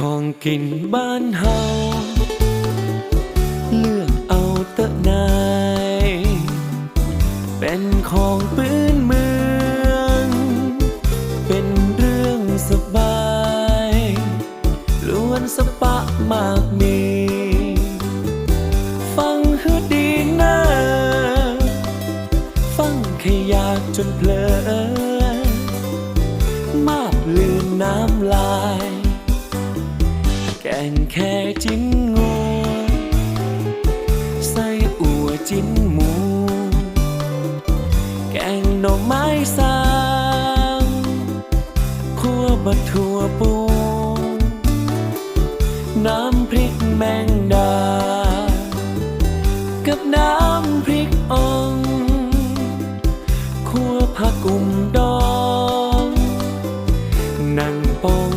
ของกินบ้านเฮาเลือกเอาเตะนาย เป็นของปืนเมือง เป็นเรื่องสบายล้วนสปะมากมี ฟังให้ดีนะฟังแค่อยากจนเพลอมาบลืนน้ำลาย แต่งแค่จิ้นงัวไส่อัวจิ้นหมู แกงหน่อไม้สางคั่วบะถั่วปู น้ำพริกแมงดา กับน้ำพริกอ่องคั่วผักกุ่มดอง นั่งปอง